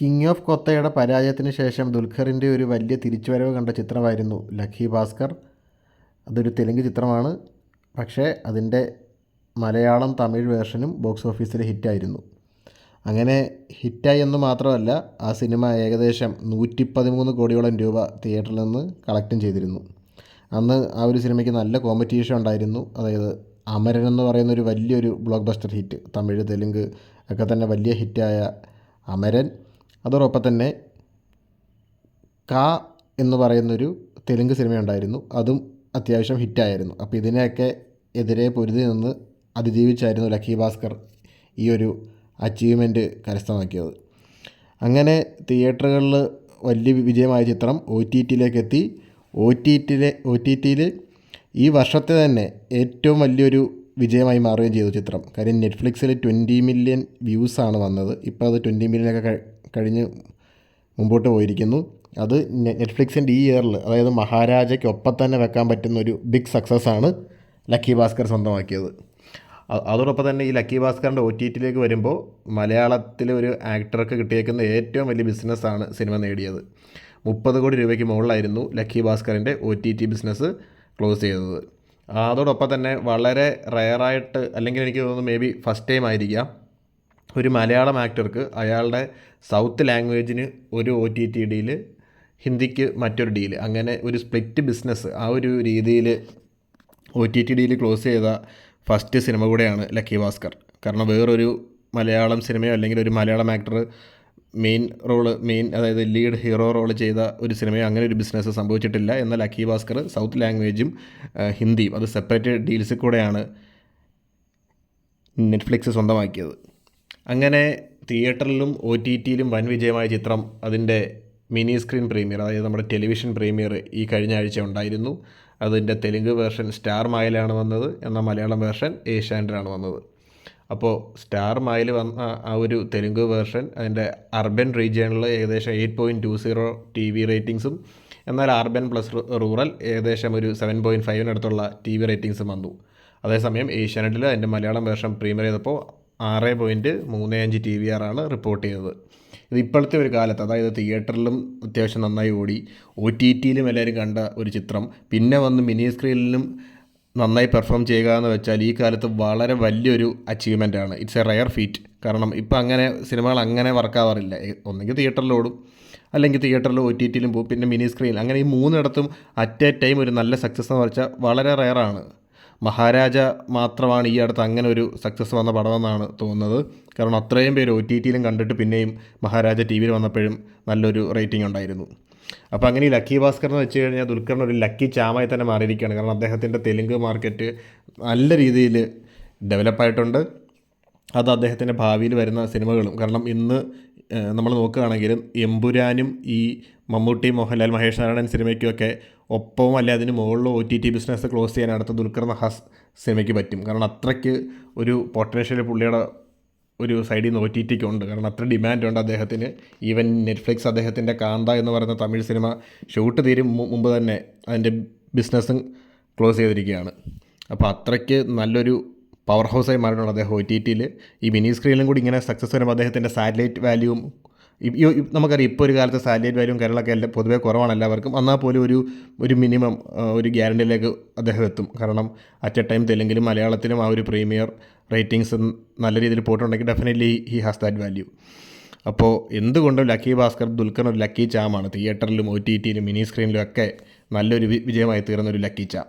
King of കൊത്തയുടെ പരാജയത്തിന് ശേഷം ദുൽഖറിന്റെ ഒരു വലിയ തിരിച്ചുവരവ് കണ്ട ചിത്രമായിരുന്നു ലക്കി ഭാസ്കർ. അതൊരു തെലുങ്ക് ചിത്രമാണ്. പക്ഷേ അതിന്റെ മലയാളം തമിഴ് വേർഷനും ബോക്സ് ഓഫീസിൽ ഹിറ്റായിരുന്നു. അങ്ങനെ ഹിറ്റായി എന്ന് മാത്രമല്ല ആ സിനിമ ഏകദേശം നൂറ്റി പതിമൂന്ന് കോടിയോളം രൂപ തിയേറ്ററിൽ നിന്ന് കളക്റ്റും ചെയ്തിരുന്നു. അന്ന് ആ ഒരു സിനിമയ്ക്ക് നല്ല കോമ്പറ്റീഷൻ ഉണ്ടായിരുന്നു. അതായത് അമരൻ എന്ന് പറയുന്ന ഒരു വലിയൊരു blockbuster hit Tamil Telugu ഒക്കെ തന്നെ വലിയ ഹിറ്റായ അമരൻ. അതോടൊപ്പം തന്നെ ക എന്ന് പറയുന്നൊരു തെലുങ്ക് സിനിമയുണ്ടായിരുന്നു. അതും അത്യാവശ്യം ഹിറ്റായിരുന്നു. അപ്പോൾ ഇതിനെയൊക്കെ എതിരെ പൊരുതി നിന്ന് അതിജീവിച്ചായിരുന്നു ലക്കി ഭാസ്കർ ഈ ഒരു അച്ചീവ്മെന്റ് കരസ്ഥമാക്കിയത്. അങ്ങനെ തിയേറ്ററുകളിൽ വലിയ വിജയമായ ചിത്രം ഒ ടി ടിയിലേക്ക് എത്തി ഒ ടി ടിയിലെ ഒ ടി ടിയിൽ ഈ വർഷത്തെ തന്നെ ഏറ്റവും വലിയൊരു വിജയമായി മാറുകയും ചെയ്തു ചിത്രം. കാര്യം നെറ്റ്ഫ്ലിക്സിൽ ട്വന്റി മില്യൺ വ്യൂസാണ് വന്നത്. ഇപ്പോൾ അത് ട്വന്റി മില്യനൊക്കെ കഴിഞ്ഞ് മുമ്പോട്ട് പോയിരിക്കുന്നു. അത് നെറ്റ്ഫ്ലിക്സിന്റെ ഈ ഇയറിൽ അതായത് മഹാരാജയ്ക്കൊപ്പം തന്നെ വെക്കാൻ പറ്റുന്ന ഒരു ബിഗ് സക്സസ് ആണ് ലക്കി ഭാസ്കർ സ്വന്തമാക്കിയത്. അതോടൊപ്പം തന്നെ ഈ ലക്കി ഭാസ്കറിന്റെ ഒ ടി ടിയിലേക്ക് വരുമ്പോൾ മലയാളത്തിലെ ഒരു ആക്ടർക്ക് കിട്ടിയേക്കുന്ന ഏറ്റവും വലിയ ബിസിനസ്സാണ് സിനിമ നേടിയത്. മുപ്പത് കോടി രൂപയ്ക്ക് മുകളിലായിരുന്നു Lucky ഭാസ്കറിന്റെ O T T business close ചെയ്തത്. അതോടൊപ്പം തന്നെ വളരെ റയറായിട്ട് അല്ലെങ്കിൽ എനിക്ക് തോന്നുന്നു മേ ബി ഫസ്റ്റ് ടൈം ആയിരിക്കാം ഒരു മലയാളം ആക്ടർക്ക് അയാളുടെ സൗത്ത് ലാംഗ്വേജിന് ഒരു ഒ ടി ടി ഡീൽ ഹിന്ദിക്ക് മറ്റൊരു ഡീൽ അങ്ങനെ ഒരു സ്പ്ലിറ്റ് ബിസിനസ് ആ ഒരു രീതിയിൽ ഒ ടി ടി ഡിയിൽ ക്ലോസ് ചെയ്ത ഫസ്റ്റ് സിനിമ കൂടെയാണ് ലക്കി ഭാസ്കർ കാരണം വേറൊരു മലയാളം സിനിമയോ അല്ലെങ്കിൽ ഒരു Malayalam actor main role main അതായത് ലീഡ് ഹീറോ റോൾ ചെയ്ത ഒരു സിനിമയോ അങ്ങനെ ഒരു ബിസിനസ് സംഭവിച്ചിട്ടില്ല. എന്നാൽ ലക്കി ഭാസ്കർ സൗത്ത് ലാംഗ്വേജും ഹിന്ദിയും അത് സെപ്പറേറ്റ് ഡീൽസിൽ കൂടെയാണ് നെറ്റ്ഫ്ലിക്സ് സ്വന്തമാക്കിയത്. അങ്ങനെ തിയേറ്ററിലും ഒ ടി ടിയിലും വൻ വിജയമായ ചിത്രം അതിന്റെ മിനി സ്ക്രീൻ പ്രീമിയർ അതായത് നമ്മുടെ ടെലിവിഷൻ പ്രീമിയർ ഈ കഴിഞ്ഞ ആഴ്ച ഉണ്ടായിരുന്നു. അതിന്റെ തെലുങ്ക് വേർഷൻ സ്റ്റാർ മായിലാണ് വന്നത് എന്നാൽ മലയാളം വേർഷൻ ഏഷ്യാൻഡിലാണ് വന്നത്. അപ്പോൾ സ്റ്റാർ മായിൽ വന്ന ആ ഒരു തെലുങ്ക് വേർഷൻ അതിന്റെ അർബൻ റീജിയണിൽ ഏകദേശം eight point two zero T V റേറ്റിംഗ്സും എന്നാൽ അർബൻ പ്ലസ് റൂറൽ ഏകദേശം ഒരു സെവൻ പോയിന്റ് ഫൈവിനടുത്തുള്ള ടി വി റേറ്റിംഗ്സും വന്നു. അതേസമയം ഏഷ്യാനെറ്റിൽ അതിന്റെ മലയാളം വേർഷൻ പ്രീമിയർ ചെയ്തപ്പോൾ ആറ് പോയിന്റ് മൂന്ന് അഞ്ച് ടി വി ആറാണ് റിപ്പോർട്ട് ചെയ്തത്. ഇത് ഇപ്പോഴത്തെ ഒരു കാലത്ത് അതായത് തിയേറ്ററിലും അത്യാവശ്യം നന്നായി ഓടി. ഒ ടി ടിയിലും എല്ലാവരും കണ്ട ഒരു ചിത്രം. പിന്നെ വന്ന് മിനി സ്ക്രീനിലും നന്നായി പെർഫോം ചെയ്യുക എന്ന് വെച്ചാൽ ഈ കാലത്ത് വളരെ വലിയൊരു ആണ്. ഇറ്റ്സ് എ റയർ ഫീറ്റ് കാരണം ഇപ്പം അങ്ങനെ സിനിമകൾ അങ്ങനെ വർക്കാവാറില്ല ഒന്നെങ്കിൽ തിയേറ്ററിലോടും അല്ലെങ്കിൽ തിയേറ്ററിലും ഒ ടി ടിയിലും പോകും പിന്നെ മിനി സ്ക്രീൻ അങ്ങനെ ഈ മൂന്നിടത്തും അറ്റ് എ ടൈം ഒരു നല്ല സക്സസ് എന്ന് വെച്ചാൽ വളരെ റയറാണ് മഹാരാജ മാത്രമാണ് ഈ അടുത്ത് അങ്ങനെ ഒരു സക്സസ് വന്ന പടമെന്നാണ് തോന്നുന്നത്. കാരണം അത്രയും പേര് ഒ ടി ടിയിലും കണ്ടിട്ട് പിന്നെയും മഹാരാജ ടി വിയിൽ വന്നപ്പോഴും നല്ലൊരു റേറ്റിംഗ് ഉണ്ടായിരുന്നു. അപ്പോൾ അങ്ങനെ ഈ ലക്കി ഭാസ്കർ എന്ന് വെച്ച് കഴിഞ്ഞാൽ ദുൽഖറിന് ഒരു ലക്കി ചാമായി തന്നെ മാറിയിരിക്കുകയാണ്. കാരണം അദ്ദേഹത്തിന്റെ തെലുങ്ക് മാർക്കറ്റ് നല്ല രീതിയിൽ ഡെവലപ്പായിട്ടുണ്ട് അത് അദ്ദേഹത്തിന്റെ ഭാവിയിൽ വരുന്ന സിനിമകളും. കാരണം ഇന്ന് നമ്മൾ നോക്കുകയാണെങ്കിൽ എമ്പുരാനും ഈ മമ്മൂട്ടി മോഹൻലാൽ മഹേഷ് നാരായണൻ സിനിമയ്ക്കുമൊക്കെ ഒപ്പവും അല്ലെ അതിന് മുകളിലോ O T T business close ചെയ്യാൻ അടുത്ത ദുൽഖർ നഹാസ് സിനിമയ്ക്ക് പറ്റും. കാരണം അത്രയ്ക്ക് ഒരു പൊട്ടൻഷ്യൽ പുള്ളിയുടെ ഒരു സൈഡിൽ നിന്ന് ഒ ടി ടിക്ക് ഉണ്ട്. കാരണം അത്ര ഡിമാൻഡ് ഉണ്ട് അദ്ദേഹത്തിന്. ഈവൻ നെറ്റ്ഫ്ലിക്സ് അദ്ദേഹത്തിന്റെ കാന്ത എന്ന് പറയുന്ന തമിഴ് സിനിമ ഷൂട്ട് തീരും മുമ്പ് തന്നെ അതിന്റെ ബിസിനസ്സും ക്ലോസ് ചെയ്തിരിക്കുകയാണ്. അപ്പോൾ അത്രയ്ക്ക് നല്ലൊരു പവർ ഹൗസായി മാറിയിട്ടുണ്ട് അദ്ദേഹം ഒ ടി ടിയിൽ ഈ മിനി സ്ക്രീനിലും കൂടി ഇങ്ങനെ സക്സസ് വരുമ്പോൾ അദ്ദേഹത്തിന്റെ സാറ്റലൈറ്റ് വാല്യൂവും നമുക്കറിയാം ഇപ്പോൾ ഒരു കാലത്ത് സാലറി വാല്യൂം കാര്യങ്ങളൊക്കെ എല്ലാം പൊതുവേ കുറവാണ് എല്ലാവർക്കും. എന്നാൽ പോലും ഒരു ഒരു മിനിമം ഒരു ഗ്യാരണ്ടിയിലേക്ക് അദ്ദേഹം എത്തും. കാരണം അറ്റ് എ ടൈം തെലുങ്കിലും മലയാളത്തിലും ആ ഒരു പ്രീമിയർ റേറ്റിംഗ്സ് നല്ല രീതിയിൽ പോയിട്ടുണ്ടെങ്കിൽ definitely he has that value അപ്പോൾ എന്തുകൊണ്ടും ലക്കി ഭാസ്കർ ദുൽഖർ ഒരു ലക്കി ചാമാണ്. തിയേറ്ററിലും ഒ ടി ടിയിലും മിനി സ്ക്രീനിലും ഒക്കെ നല്ലൊരു വിജയമായി തീർന്ന ഒരു ലക്കി ചാം.